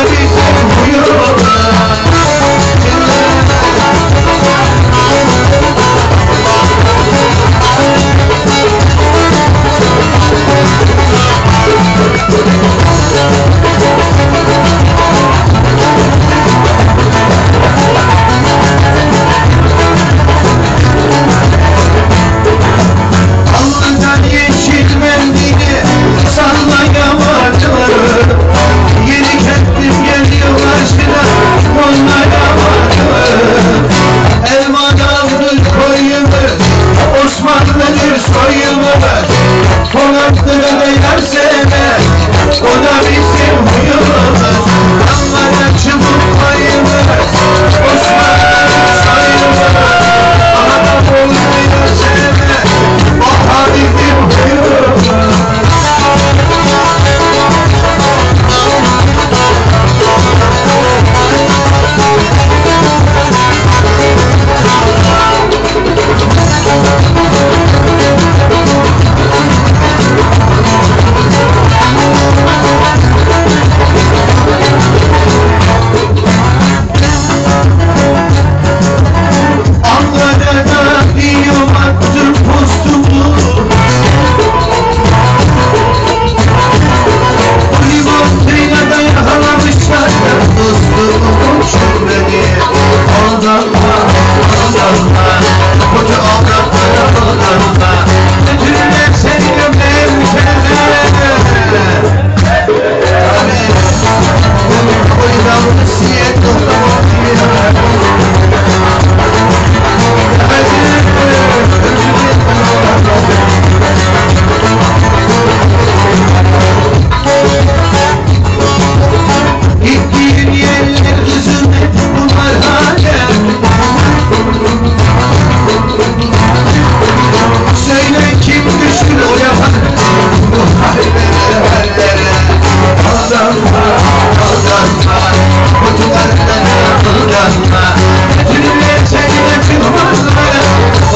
Hare senaryum attım postumu Oligontrina dayanamışlar da dostumu Şükrediye aldanma, aldanma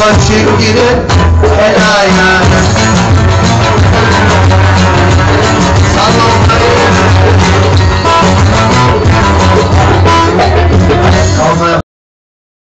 başım gidip el ayağına.